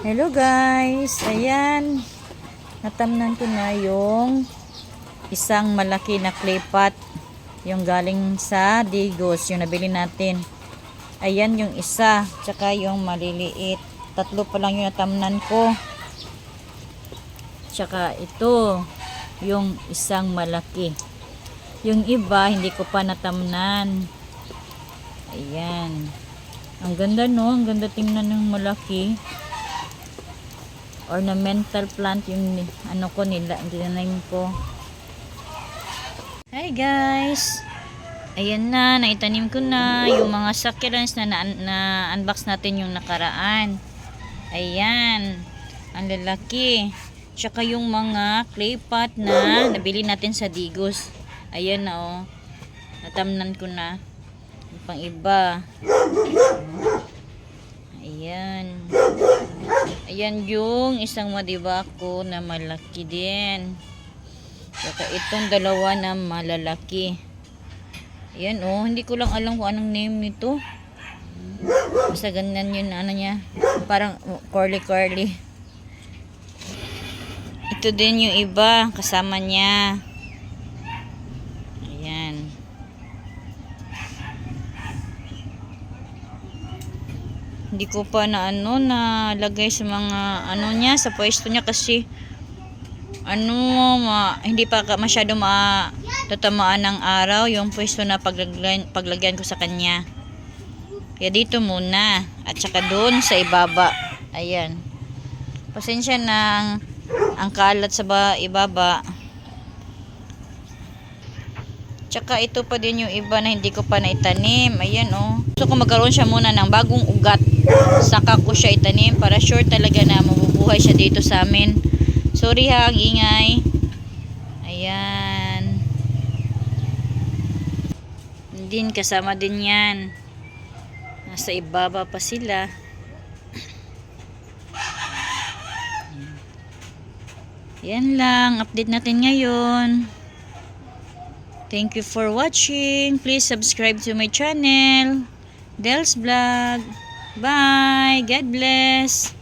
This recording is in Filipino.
Hello guys, ayan. Natamnan ko na yung isang malaki na clay pot. Yung galing sa Digos, yung nabili natin. Ayan yung isa, tsaka yung maliliit. Tatlo pa lang yung natamnan ko. Tsaka ito, yung isang malaki. Yung iba, hindi ko pa natamnan. Ayan. Ang ganda no, ang ganda tingnan ng malaki ornamental plant yung ano ko nila, dinanim ko. Hi guys! Ayan na, naitanim ko na yung mga succulents na, na, na unbox natin yung nakaraan. Ayan, ang lalaki. Tsaka yung mga clay pot na nabili natin sa Digos. Ayan na oh. Natamnan ko na. Pang iba. Ayan. Ayan yung isang madibako na malaki din. Saka itong dalawa na malalaki. Ayan oh, hindi ko lang alam kung anong name nito. Basta ganyan yun ano niya. Parang curly curly. Ito din yung iba kasama niya. Ayan. Hindi ko pa na ano na lagay sa mga ano niya sa pwesto niya kasi ano ma, hindi pa masyado ma tatamaan ng araw yung pwesto na paglagyan, paglagyan ko sa kanya. Kaya dito muna at saka doon sa ibaba. Ayan. Pasensya na ang, ang kalat sa ba, ibaba. Tsaka ito pa din yung iba na hindi ko pa naitanim. Ayan oh. Gusto ko magkaroon siya muna ng bagong ugat. Saka ko siya itanim para sure talaga na mabubuhay siya dito sa amin. Sorry ha, ang ingay. Ayan. Din kasama din yan. Nasa ibaba pa sila. Yan lang. Update natin ngayon. Thank you for watching. Please subscribe to my channel. Del's Vlog. Bye. God bless.